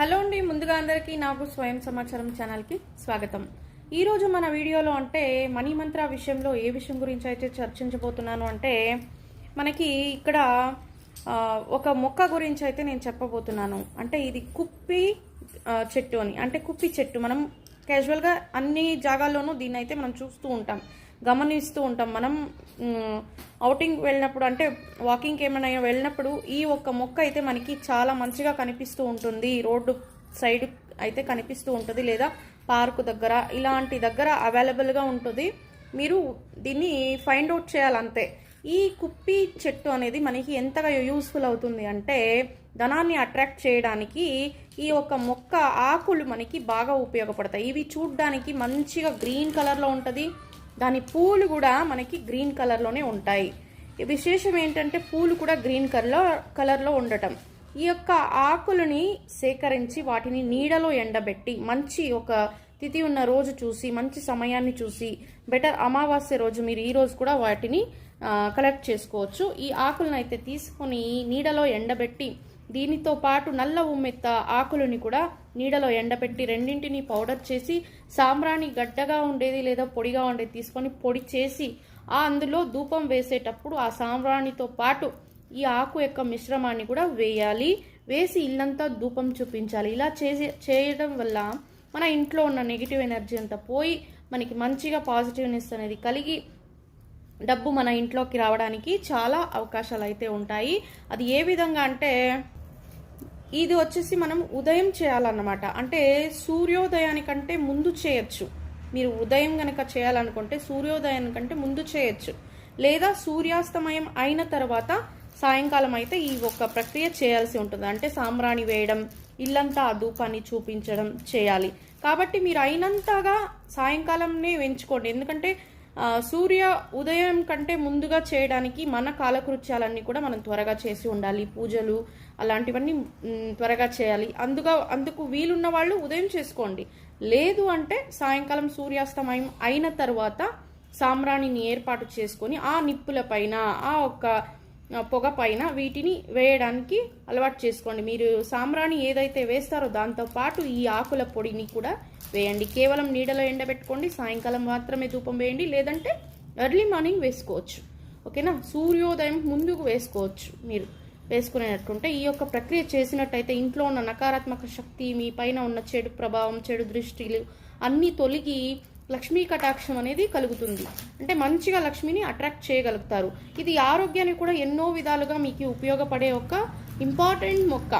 Hello అండి ముందుగా అందరికీ నాకు స్వయం సమాచారం ఛానల్కి స్వాగతం. ఈరోజు మన వీడియోలో అంటే మనీ మంత్ర విషయంలో ఏ విషయం గురించి అయితే చర్చించబోతున్నాను అంటే మనకి ఇక్కడ ఒక మొక్క గురించి అయితే నేను చెప్పబోతున్నాను. అంటే ఇది కుప్పి చెట్టు అని. అంటే కుప్పి చెట్టు. మనం క్యాజువల్గా అన్ని జాగాల్లోనూ దీన్ని అయితే మనం చూస్తూ ఉంటాం. గమనిస్తూ ఉంటాం. మనం అవుటింగ్ వెళ్ళినప్పుడు అంటే వాకింగ్కి ఏమైనా వెళ్ళినప్పుడు ఈ ఒక్క మొక్క అయితే మనకి చాలా మంచిగా కనిపిస్తూ ఉంటుంది. రోడ్డు సైడ్ అయితే కనిపిస్తూ ఉంటుంది లేదా పార్కు దగ్గర ఇలాంటి దగ్గర అవైలబుల్గా ఉంటుంది. మీరు దీన్ని ఫైండ్ అవుట్ చేయాలంతే. ఈ కుప్పి చెట్టు అనేది మనకి ఎంతగా యూస్ఫుల్ అవుతుంది అంటే ధనాన్ని అట్రాక్ట్ చేయడానికి ఈ యొక్క మొక్క ఆకులు మనకి బాగా ఉపయోగపడతాయి. ఇవి చూడ్డానికి మంచిగా గ్రీన్ కలర్లో ఉంటుంది. దాని పూలు కూడా మనకి గ్రీన్ కలర్లోనే ఉంటాయి. విశేషం ఏంటంటే పూలు కూడా గ్రీన్ కలర్లో కలర్లో ఉండటం. ఈ యొక్క ఆకులని సేకరించి వాటిని నీడలో ఎండబెట్టి మంచి ఒక తిథి ఉన్న రోజు చూసి మంచి సమయాన్ని చూసి బెటర్ అమావాస్య రోజు మీరు ఈ రోజు కూడా వాటిని కలెక్ట్ చేసుకోవచ్చు. ఈ ఆకులను అయితే తీసుకొని నీడలో ఎండబెట్టి దీనితో పాటు నల్ల ఉమ్మెత్త ఆకులని కూడా నీడలో ఎండబెట్టి రెండింటిని పౌడర్ చేసి సాంబ్రాణి గడ్డగా ఉండేది లేదా పొడిగా ఉండేది తీసుకొని పొడి చేసి ఆ అందులో ధూపం వేసేటప్పుడు ఆ సాంబ్రాణితో పాటు ఈ ఆకు యొక్క మిశ్రమాన్ని కూడా వేయాలి. వేసి ఇల్లంతా ధూపం చూపించాలి. ఇలా చేసే చేయడం వల్ల మన ఇంట్లో ఉన్న నెగిటివ్ ఎనర్జీ అంతా పోయి మనకి మంచిగా పాజిటివ్నెస్ అనేది కలిగి డబ్బు మన ఇంట్లోకి రావడానికి చాలా అవకాశాలు అయితే ఉంటాయి. అది ఏ విధంగా అంటే ఇది వచ్చేసి మనం ఉదయం చేయాలన్నమాట. అంటే సూర్యోదయానికంటే ముందు చేయొచ్చు. మీరు ఉదయం గనక చేయాలనుకుంటే సూర్యోదయానికంటే ముందు చేయొచ్చు. లేదా సూర్యాస్తమయం అయిన తర్వాత సాయంకాలం అయితే ఈ ఒక్క ప్రక్రియ చేయాల్సి ఉంటుంది. అంటే సాంబ్రాణి వేయడం ఇల్లంతా ఆ ధూపాన్ని చూపించడం చేయాలి. కాబట్టి మీరు అయినంతగా సాయంకాలంనే ఎంచుకోండి ఎందుకంటే సూర్య ఉదయం కంటే ముందుగా చేయడానికి మన కాలకృత్యాలన్నీ కూడా మనం త్వరగా చేసి ఉండాలి. పూజలు అలాంటివన్నీ త్వరగా చేయాలి. అందుగా అందుకు వీలున్న వాళ్ళు ఉదయం చేసుకోండి. లేదు అంటే సాయంకాలం సూర్యాస్తమయం అయిన తర్వాత సాంబ్రాణిని ఏర్పాటు చేసుకొని ఆ నిప్పుల పైన ఆ ఒక్క పొగ పైన వీటిని వేయడానికి అలవాటు చేసుకోండి. మీరు సాంబ్రాణి ఏదైతే వేస్తారో దాంతో పాటు ఈ ఆకుల పొడిని కూడా వేయండి. కేవలం నీడలో ఎండబెట్టుకోండి సాయంకాలం మాత్రమే ధూపం వేయండి లేదంటే ఎర్లీ మార్నింగ్ వేసుకోవచ్చు. ఓకేనా? సూర్యోదయం ముందుకు వేసుకోవచ్చు మీరు. వేసుకునేటట్టుంటే ఈ యొక్క ప్రక్రియ చేసినట్టయితే ఇంట్లో ఉన్న నకారాత్మక శక్తి మీ పైన ఉన్న చెడు ప్రభావం చెడు దృష్టిలు అన్నీ తొలగి లక్ష్మీ కటాక్షం అనేది కలుగుతుంది. అంటే మంచిగా లక్ష్మిని అట్రాక్ట్ చేయగలుగుతారు. ఇది ఆరోగ్యానికి కూడా ఎన్నో విధాలుగా మీకు ఉపయోగపడే ఒక ఇంపార్టెంట్ మొక్క.